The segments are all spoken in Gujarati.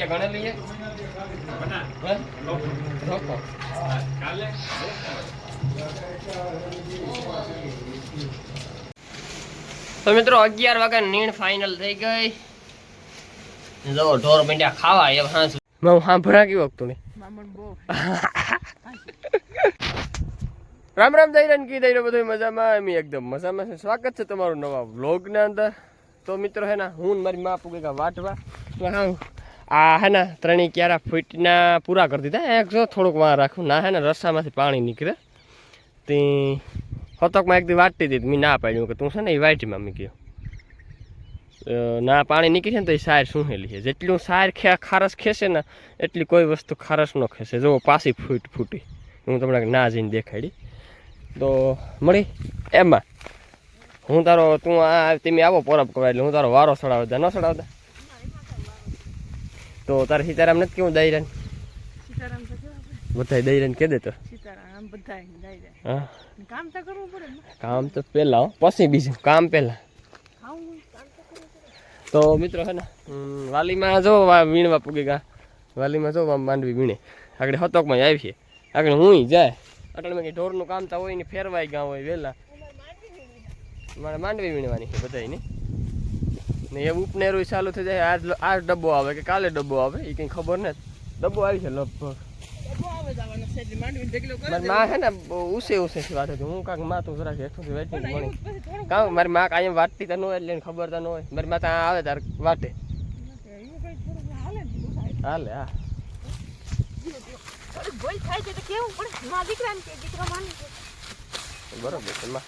રૂપિયા ગણેલી છે હે? રોકો. તો મિત્રો, અગિયાર વાગે નીણ ફાઇનલ થઈ ગઈ. જો, ઢોર મીંડ્યા ખાવા એ હાંસ. હું સાંભળા કેવો તું રામ રામ દઈરન કી દઈરો બધું મજામાં. એમ એકદમ મજામાં છે સ્વાગત છે તમારું નવા વ્લોગના અંદર. તો મિત્રો, હે ને, હું ને મારી માં પૂગે વાટવા. તો હા આ હે ને, ત્રણેય ક્યારા ફૂટના પૂરા કરી દીધા. એક જો થોડુંક વાર રાખું. ના હે ને રસ્તામાંથી પાણી નીકળે. તે એક દી વાટતી દીધી મેં ના પાડ્યું કે તું છે ને, એ વાટીમાં મેં ના પાણી નીકળી છે ને, તો એ સાર સુહેલી છે. જેટલું સાર ખે, ખારસ ખેસે ને, એટલી કોઈ વસ્તુ ખારસ ન ખેસે જો પાછી ફૂટ ફૂટી. હું તમને ના જઈને દેખાડી. તો મળી, એમાં. હું તારો, તું આ તમે આવો પરબ કરવા એટલે હું તારો વારો સડાવતા ન ચડાવતા તો તારે સીતારામ નથી કેવું પડે? બધા દઈરાન કે દે તો. હા? કામ તો પહેલાં પછી બીજું કામ પહેલાં તો મિત્રો છે ને વાલીમાં જો વીણવા પૂગી ગયા વાલીમાં જો માંડવી વીણે. આગળ હતકમાં આવીએ આગળ હું જાય. અટલ કે ઢોરનું કામ તો હોય ને ફેરવાઈ ગયા હોય વહેલા મારે માંડવી વીણવાની છે બધાયની. ને એ ઉપનેરું ચાલુ થઈ જાય. આજ આજ ડબ્બો આવે કે કાલે ડબ્બો આવે? એ કંઈ ખબર નથી ડબ્બો આવી છે લગભગ. માં છે ને ઊંચે ઊંચે થી વાત હતી. હું કાંકમાં તું જરાક વેઠી પણ મળી કાં મારી માં કાંઈ વાટતી તો ન હોય એટલે ખબર તો ન હોય. મારી માં ત્યાં આવે ત્યારે વાટે હાલે ને. હા બરોબર છે માં.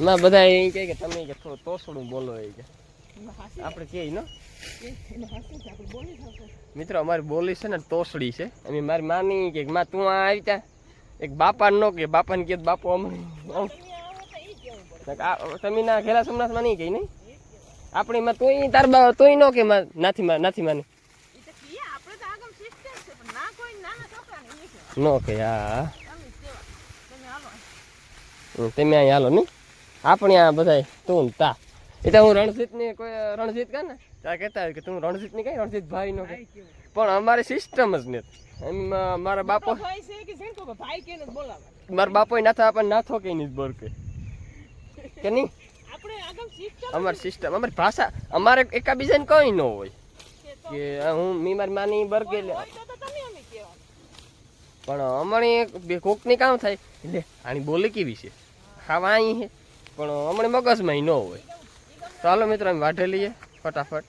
માં બધા એ કહે કે તમે કે થોડું તોસડું બોલો એ કે. આપણે કહે ન. એમાં. મિત્રો અમારી બોલી છે ને તોસડી છે. અમે મારી માની કે માં તું આ આવી ત્યાં એક બાપા નો કે બાપાને કે બાપુ અમે આમ. તમે ના ખેલા સોમનાથમાં નહીં કહી નહીં? આપણી માં તોય તાર બા તોય નો કે નાથી માં નાથી માની. ના. નો કે હા. તમે જ તમે હાલો. હમ, તમે અહીં હાલો નહીં? આપણે આ બધાય તું તા. એટલે હું રણજીતની કોઈ રણજીત કહે ને? ત્યાં કહેતા હોય કે તું રણજીતની કઈ? રણજીત ભાઈ નો કે. પણ અમારી સિસ્ટમ જ નથી. એમ મારા બાપો કે. મારા બાપો નાથા આપણને નાથો કઈ નહીં બોર કે કે નહીં? આપણે અમારી સિસ્ટમ અમારી ભાષા અમારે એકાબીજાને કઈ ન હોય. કે હું મી મારી માની બરકે. પણ અમારી બે કોકની કામ થાય. એટલે આની બોલી કેવી છે? ખાવા અહીં છે પણ હમણાં મગજમાં ન હોય. હાલો મિત્રો, અમે વાઢે લઈએ, ફટાફટ.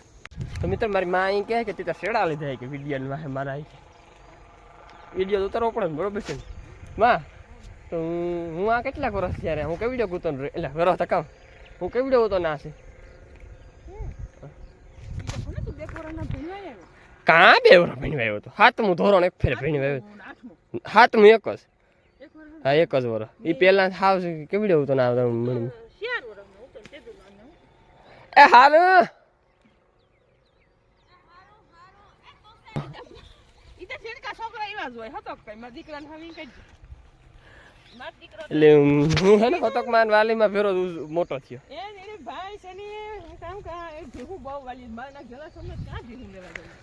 તો મિત્રો, મારી મા અહીં કહે કે તી તો શેડા લીધા કે વીડિયો વાહે મારા અહીં વીડિયો તો ઉતારવો પડે બરોબર છે માં, તો હું હું આ કેટલાક વર્ષ ત્યારે હું કેવી વીડિયો ગુતો એટલે વરસ કામ. હું કેવી વીડિયો ગુતો ના છે? કાં બે વર્ષ ભણી હતો હાથમું ધોરણ એક ફેર ભણી આવ્યો. હું હાથમું એક જ. હા એક જ વર એ પહેલાં હાવ કેવી વીડિયો હતો ના આવતા મળી હું. એ હારું! એટલે હું હે ને કતકમાં વાલીમાં ફેરો મોટો થયો. ને હું વાલી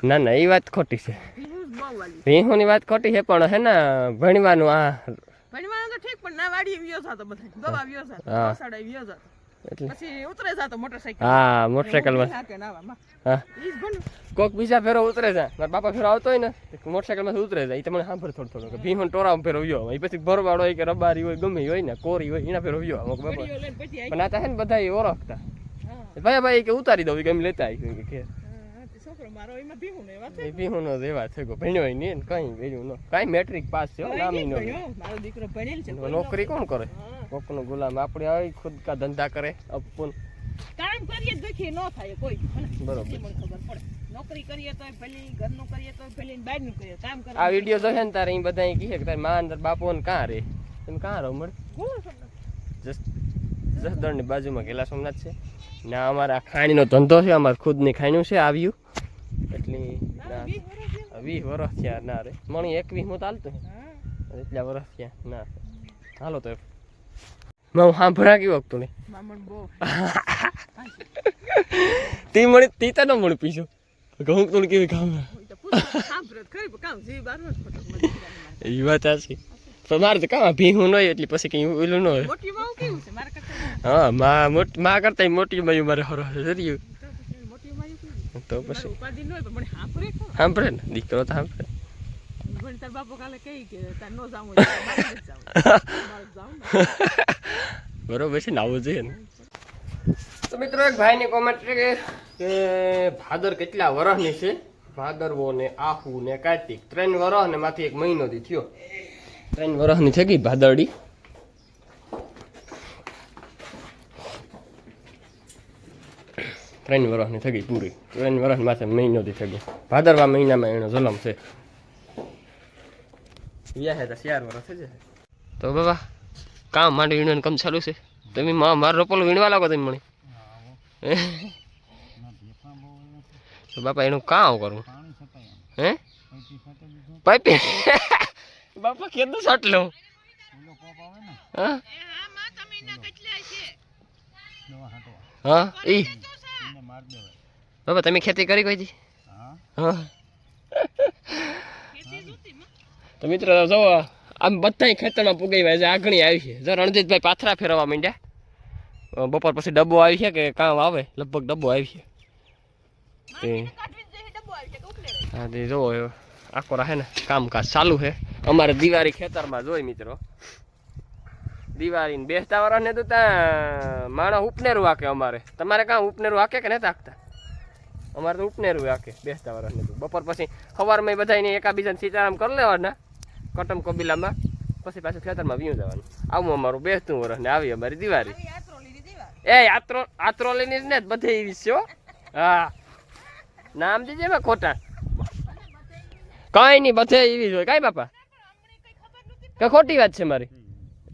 ના ના એ વાત ખોટી છે. ભીહું બહુ વાત ખોટી છે પણ હે ને ભણવાનું આ ભણવાનું તો ઠીક પણ ના વાડી વ્યો જાતો બધા દવા વ્યો જાતો હા. ઓસાડે વ્યો પછી ઉતરે જાતો મોટરસાઇકલ હા હા કોક બીજા ફેરો ઉતરે છે. મારા બાપા ફેરો આવતો હોય ને તો મોટરસાઇકલમાંથી ઉતરે જાય એ તમને સાંભળ થોડું થોડું કે ફેરો વ્યો એ પછી ભરવાડો હોય કે રબારી હોય ગમે હોય ને કોરી હોય એના ફેરો વ્યો અમુક બાપા. પણ આ ને બધા એ ઓળખતા ભાઈ ભાઈ કે ઉતારી દઉં કેમ લેતા આવી કે છોકરો મારો એમાં ભીહું ને એવા છે? એ જ એવા છે ભણ્યો નહીં ને કઈ ભણ્યું ન. કાંઈ મેટ્રિક પાસ છે નામી નો મારો દીકરો ભણેલ છે નોકરી કોણ કરે. કોકનો ગુલામ આપણે આવી ખુદ કા ધંધા કરે અપૂન. કામ કરીએ દુખી ન થાય કોઈ બરોબર. મને ખબર પડે. નોકરી કરીએ તો ભલે ઘરનું કરીએ તો ભલે બહારનું કરીએ કામ કરે આ વીડિયો જોશે ને તારે અહીં બધા કહે કે તારી માં અંદર બાપો ને કાં રે? તમે કાં રહો મળે જસદણની બાજુમાં ગેલા સોમનાથ છે. ને અમારા ખાણીનો ધંધો છે અમારે ખુદની ખાણીનું છે આવ્યું. એટલી વીસ વર્ષ થયા. ના રે. મણી એકવીસ હું ચાલતું એટલા વર્ષ થયા ના. હાલો તો હું સાંભળા કેવું વખતું નહીં તી મળી તી તને મળી પીશું ઘઉં તું કેવી કામ. એ વાત સાચી પણ મારે તો કામ ભીહું ન હોય એટલે પછી કંઈ ઓલું ન હોય. હા મા મોટમાં કરતા મોટી માયું મારે હરો રહ્યું તો પછી. સાંભળે ને દીકરો તો સાંભળે પણ તાર કાલે કહી કે તાર નો જાવું હોય તો મારે જ જાવું. મારે જ જાવું ને. બરોબર છે ને આવું જોઈએ ને. તો મિત્રો એક ભાઈની કોમેન્ટ છે કે ભાદર કેટલા વરસની છે? ભાદરવો ને આહુ ને કાર્તિક. ત્રણ વર્ષ ને માંથી એક મહિનો થી થયો. ત્રણ વરસની થઈ ગઈ ભાદરડી? ત્રણ વર્ષની થઈ ગઈ પૂરી. ત્રણ વર્ષ માથે મહિનોથી થઈ ગયો ભાદરવા મહિનામાં એનો જલમ છે. ચાર થઈ જશે તો બાબા કામ માંડ વીણવાનું કામ ચાલુ છે. તમે મા મારો રોપલો વીણવા લાગો તમે મને. તો બાપા એનું કામ કરું? હે? પાઇપે? બાપા કેદું સાટ લઉં હા એ હા માં તમે ખેતી કરી કોઈ દી? તો મિત્ર જો આમ બધા ખેતરમાં પુગાઈ છે આગણી આવી છે. જો રણજીતભાઈ પાથરા ફેરવવા માંડ્યા. બપોર પછી ડબ્બો આવી છે કે કામ આવે? લગભગ ડબ્બો આવી છે. હા તે જોવો આખો રહે ને કામકાજ ચાલુ છે. અમારે દિવાળી ખેતરમાં જોઈ મિત્રો. દિવાળી બેસતા વર્ષ ને તો ત્યાં માણસ ઉપનેરું હાકે અમારે. તમારે કાં ઉપનેરું હાકે કે નથી હાકતા? અમારે તો ઉપનેરું હાકે બેસતા વર્ષ ને તો. બપોર પછી સવારમાં બધાને એકાબીજાને સીતારામ કરી લેવાના કટમ કબીલામાં. પછી પાછું ખેતરમાં વીયું જવાનું. આવું અમારું બેસતું વર્ષ ને આવી અમારી દિવાળી. એ આત્રો આત્રોલીની જ ને બધે એવી છે હા. નામ દીજે એમાં ખોટા. કઈ નહીં બધે એવી જ હોય. કાંઈ બાપા? કે ખોટી વાત છે મારી.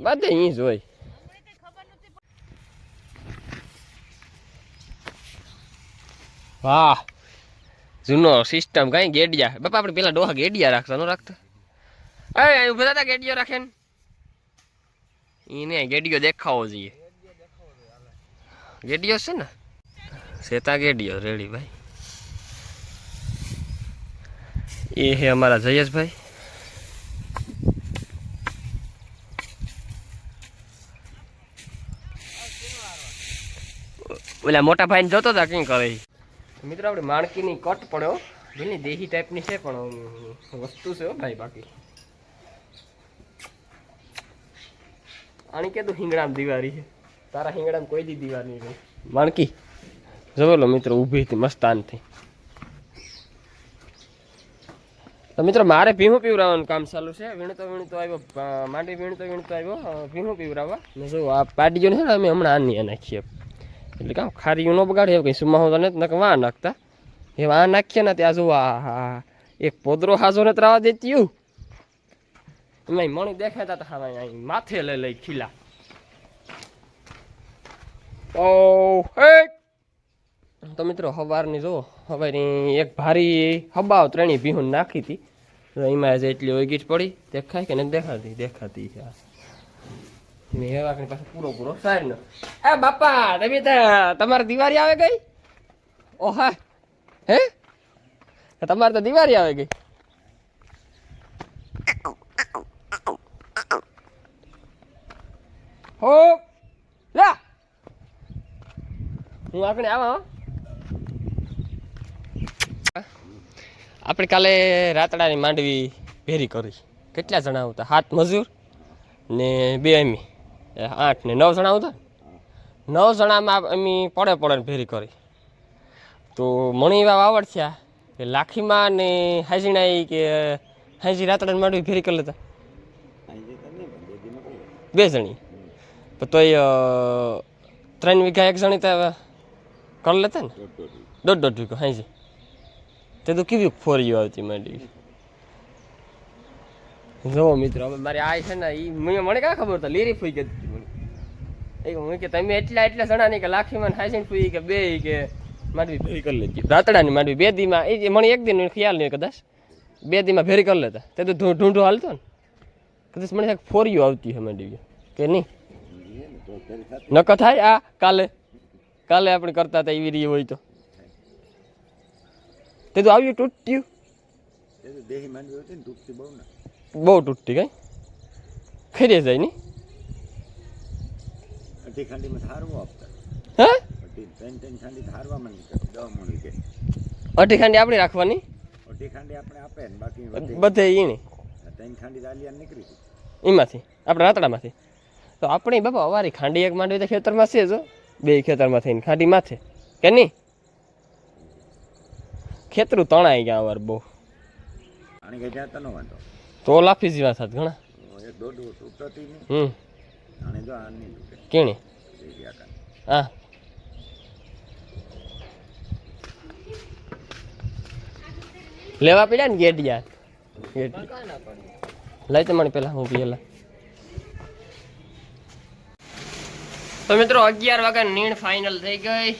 બધે અહીં જ હોય. વાહ. જૂનો સિસ્ટમ કઈ ગેડિયા. બાપા, આપણે પેલા ડોહા ગેડિયા રાખતા, નો રાખતા? અરે અહીં હતા ગેડિયો રાખે ને. એને ગેડિયો દેખાવો જોઈએ. ગેડિયો છે ને? સેતા ગેડિયો, રેડી ભાઈ. એ હે અમારા જયેશભાઈ. ઓલા મોટા ભાઈને જોતો હતા કઈ કરે. મિત્રો આપણે માણકીની કટ પડ્યો જેની દેહી ટાઈપની છે પણ વસ્તુ છે ભાઈ બાકી. આની કીધું હિંગડામ દિવાળી છે. તારા હિંગડામ કોઈ દી દિવાળી નહીં માણકી જોવો લો મિત્રો ઊભી હતી મસ્તાનથી તો મિત્રો મારે ભીહું પીવરાવવાનું કામ ચાલુ છે. વીણતો વીણતો આવ્યો માંડી વીણતો વીણતો આવ્યો ભીહું પીવરાવવા ને જો આ પાડીઓને છે ને અમે હમણાં આની આ નાખીએ. એટલે કામ ખારીયું ન બગાડે કંઈ સુમાહો તો નથી, નકર વાં નાખતા. એ વાં નાખીએ ને ત્યાં જો આ એક પોદરો હાજો ને ત્રાવા દેતી એમાં મણી દેખાતા હતા હા માથે લઈ લઈ ખીલા. ઓ તો મિત્રો, હવારની જો સવારની એક ભારી હબાવ ત્રણેય ભીહું નાખી હતી. એમાં જે એટલી ઓગીટ પડી, દેખાય કે નથી દેખાતી? દેખાતી છે. આ. ને એ પાસે પૂરો પૂરો સારી નો. એ બાપા, તમે તમારે દિવાળી આવે ગઈ? ઓ હા? તમારે તો દિવાળી આવે ગઈ. હો. લા. હું આપણે આવા આપણે કાલે રાતડાની માંડવી ભેરી કરી. કેટલા જણા આવતા? સાત મજૂર ને બે અમી. આઠ ને નવ જણા હતા નવ જણામાં એમ પડે પડે ભેરી કરી. તો મણી એવા વાવડ થયા કે લાખીમાં ને હાજીણા કે હાજી રાતડાની માંડવી ભેરી કરી લેતા. બે જણી. તોય ત્રણ વીઘા એક જણી તો કરી લેતા ને. દોઢ દોઢ વીઘો, હાજી. તે તો કેવી ફોરીઓ આવતી માંડી જો મિત્રો હવે મારી આ છે ને એ મને કાં ખબર તો લીરી ફૂઈ ગઈ મને. હું કે તમે એટલા એટલા જણા નહીં કે લાખીમાં હાસીને ફૂઈ કે બે કે માંડવી ભેરી કરી લેતી રાતડાની માંડવી બે દીમાં એ મને એક દિન ખ્યાલ નહીં કદાચ. બે દીમાં ભેરી કરી લેતા. તે તો ઢૂંઢો હાલતો ને. કદાચ મને એક યુ આવતી છે માંડવી કે નહીં નકર થાય આ કાલે કાલે આપણે કરતા હતા એવી રીતે હોય તો. તે તો આવ્યું તૂટ્યું. બહુ તૂટતી કઈ? ખરી જાય ની અઢી ખાંડીમાં થારવો આપતા. હે? ત્રણ ત્રણ ખાંડી કે. અઢી ખાંડી આપણી રાખવાની? અઢી ખાંડી આપણે આપે ને બાકી બધે ઈની ત્રણ ખાંડી દાલિયા નીકળી એમાંથી આપણે રાતડામાંથી. તો આપણે બાપા અવારી ખાંડી એક માંડવી તો ખેતરમાં છે જો બે ખેતરમાં થઈને ખાંડી માથે. કે નહીં? ખેતરું તણાઈ ગયા અવાર બહુ. આને કઈ જાતા ન વાંધો? તો લાફી જેવા થાત ઘણા? હમ. કેણી? હા. લેવા પડ્યા ને ગેડિયા લઈ તમારે પેલા હું પેલા તો મિત્રો અગિયાર વાગ્યા નીણ ફાઇનલ થઈ ગઈ.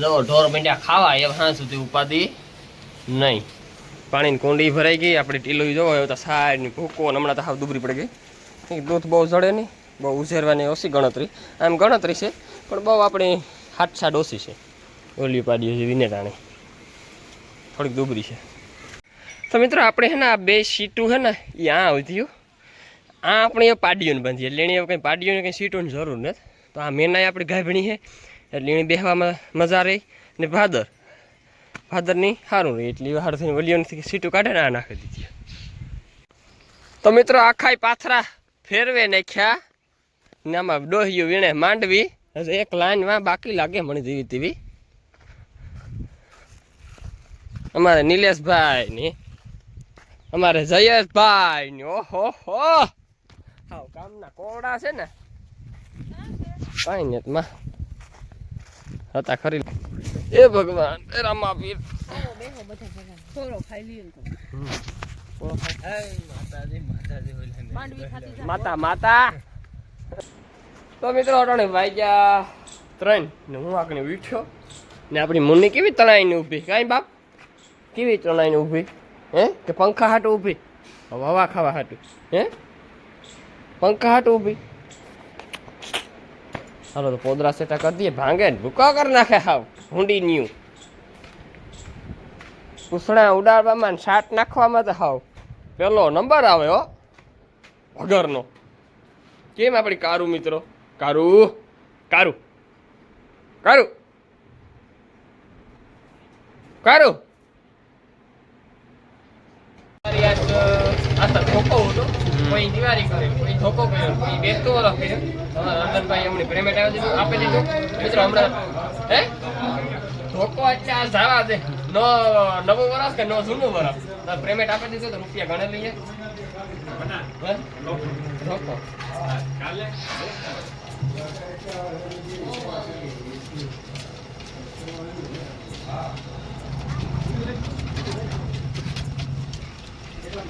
જો ઢોર મીંડ્યા ખાવા એ હા સુધી ઉપાધિ નહીં. પાણીની કુંડી ભરાઈ ગઈ, આપણે ટીલો જોવો હોય તો સાઈડની ભૂકો અને હમણાં તો હાવ દુબરી પડી ગઈ. દૂધ બહુ જડે નહીં, બહુ ઉછેરવાની ઓછી ગણતરી. આમ ગણતરી છે, પણ બહુ આપણી હાથ સાડ ઓછી છે. ઓલી પાડીએ છે વિનેટાણી થોડીક દુબરી છે. તો મિત્રો, આપણે હે ને આ બે સીટું હે ને એ આ વધ્યું આ આપણે એ પાડીઓને બાંધીએ. એટલે એની કંઈ પાડીઓને કંઈ સીટોની જરૂર નથી. તો આ મેનાય આપણી ગાભણી છે, એટલે એની બેહવામાં મજા રહી. ને ભાદર ભાદરની સારું રહી. એટલે હારું થઈને વલીઓની સીટું કાઢે ને આ નાખી દીધી. તો મિત્રો આખાય પાથરા ફેરવે નાખ્યા ને આમાં ડોહિયું વીણે માંડવી. એક લાઈનમાં બાકી લાગે મને જેવી તેવી. અમારે નિલેશભાઈ ની અમારે જયેશભાઈ ની ઓહો, હો. હાવ કામના કોડા છે ને. કઈ ને હતા ખરી. એ ભગવાન, એ રામાપીર. માતા માતા. તો મિત્રો, અટાણે વાગ્યા ત્રણ. ને હું આગળ વીઠ્યો ને આપણી મુન્ની કેવી તણાઈને ઊભી? કાંઈ બાપ? કેવી તણાઈને ઊભી? હે? કે પંખા હાટું ઊભી? હવા ખાવા હાટું. હે? પંખા હાટું ઊભી? હાલો તો પોદરા સેટા કરી દઈએ ભાંગે ને ભૂકા કરી નાખે હાવ હુંડી ન્યુ પૂછડા ઉડાડવામાં ને શાટ નાખવામાં તો હાવ પેલો નંબર આવે હો વગરનો કેમ આપણી કારું મિત્રો કારું કારું કારું કારું કોઈ દિવાળી કરે, કોઈ ધોકો કર્યો, કોઈ બેસતો વરસ કર્યો. રંજનભાઈ એમની પેમેન્ટ આવી દીધું, આપી દીધું. મિત્રો, હમણાં, હે? ધોકો એટલે આ જવા દે નો, નવું વરસ કે નો જૂનું વરસ? પેમેન્ટ આપી દીધું તો રૂપિયા ગણે લઈએ. 快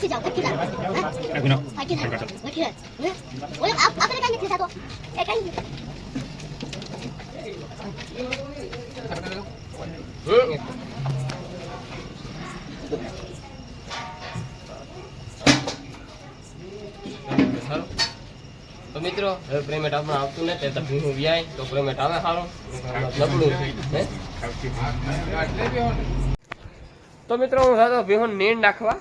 去了，快去了，快去了，快去了，快去了，快去了，快去了，快去，તો મિત્રો. હવે પેમેન્ટ આપણે આવતું નથી તો ભીનું વ્યાય તો પેમેન્ટ આવે સારું. નબળું તો મિત્રો હું સાથે ભીહોન નીણ નાખવા.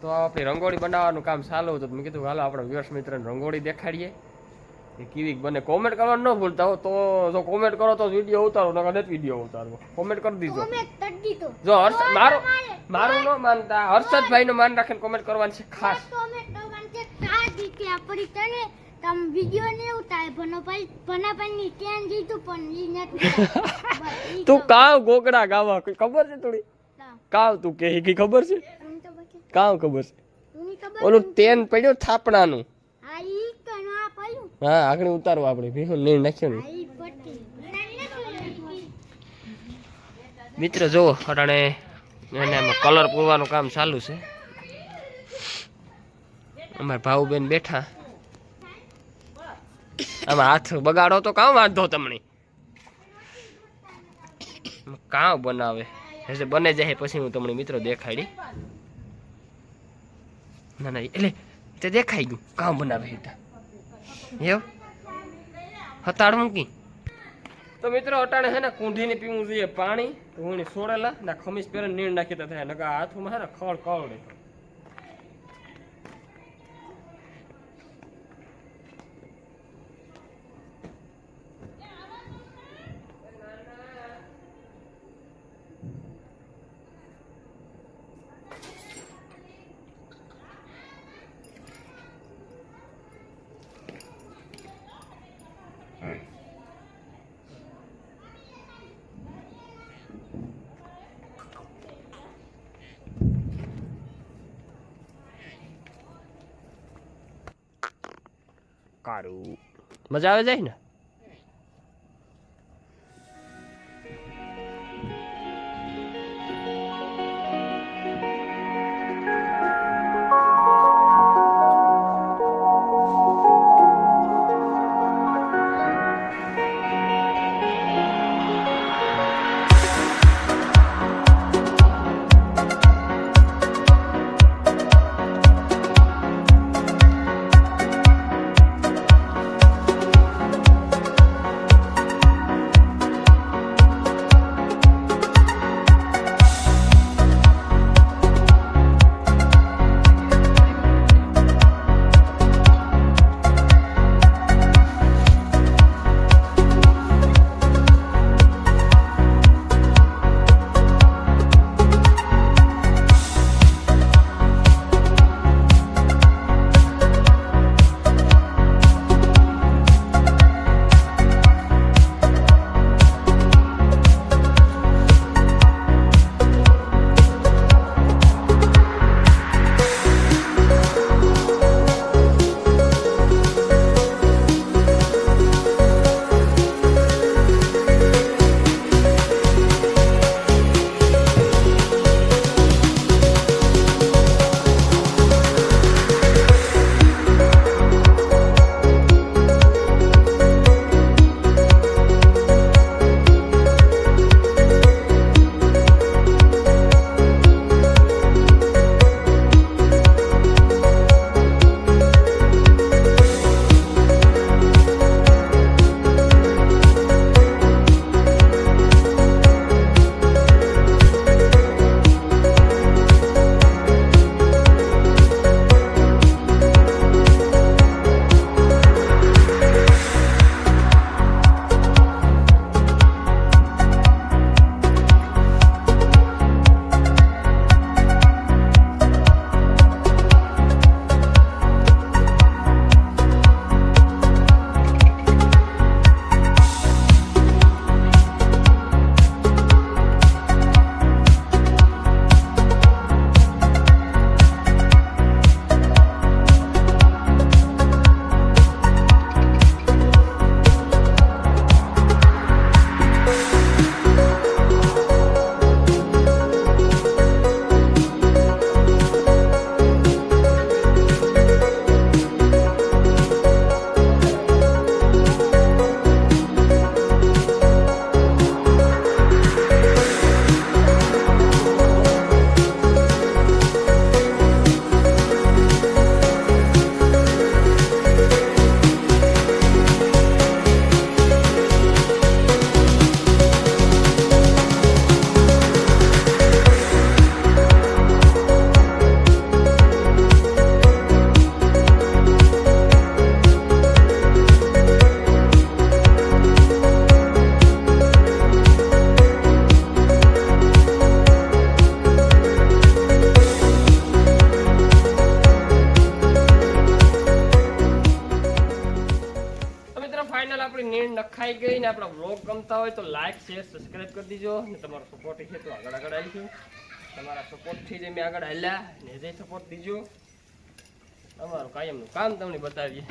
તો આપણી રંગોળી બનાવવાનું કામ ચાલુ હતું. મેં કીધું હાલો આપણે વ્યવસ મિત્રને રંગોળી દેખાડીએ. એ કેવી બને કોમેન્ટ કરવાનું ન ભૂલતા હો. તો જો કોમેન્ટ કરો તો વીડિયો ઉતારો નકર નથી વીડિયો ઉતારવો. કોમેન્ટ કરી દીધો. જો હર્ષ મારું મારું ન માનતા. હર્ષદભાઈ નું માન રાખીને કોમેન્ટ કરવાની છે ખાસ. કોમેન્ટ કરવાનું છે કા દીકે આપડી તને તમ વિડિયો ને ઉતારે ભનો ભાઈ ભના ભાઈ ની ત્યાં જીતું પણ ઈ નથી તું કાવ ગોગડા ગાવા કોઈ ખબર છે થોડી? કાવ તું કે કી ખબર છે? કાવ ખબર છે? ઓલું તેન પડ્યો થાપણાનું હા આગળ ઉતારવું આપણે ભીખું નીણ નાખ્યો ને. મિત્ર જુઓ અટાણે એને એમાં કલર પૂરવાનું કામ ચાલુ છે. અમારા ભાઉબેન બેઠા. આમાં હાથ બગાડો તો કામ વાંધો તમને? કાં બનાવે? એટલે બને જાય પછી હું તમને મિત્રો દેખાડી. ના ના, એટલે તે દેખાઈ ગયું. કામ બનાવે હેઠા એવું? હતાડ મૂકી તો મિત્રો, અટાણે હે ને કુંઢીને પીવું જોઈએ. પાણી હું સોડેલા ના ખમીસ પહેરે નીણ નાખી થાય. નકા હાથમાં હે ને ખળ કવડે કારું. મજા આવે જાય ને? હોય તો લાઈક શેર સબસ્ક્રાઇબ કરી દીજો અને તમારો સપોર્ટ છે તો આગળ આગળ આવીશું. તમારા સપોર્ટથી જ અમે આગળ હાલ્યા ને જે સપોર્ટ દીજો, અમારું કાયમનું કામ તમને બતાવીએ.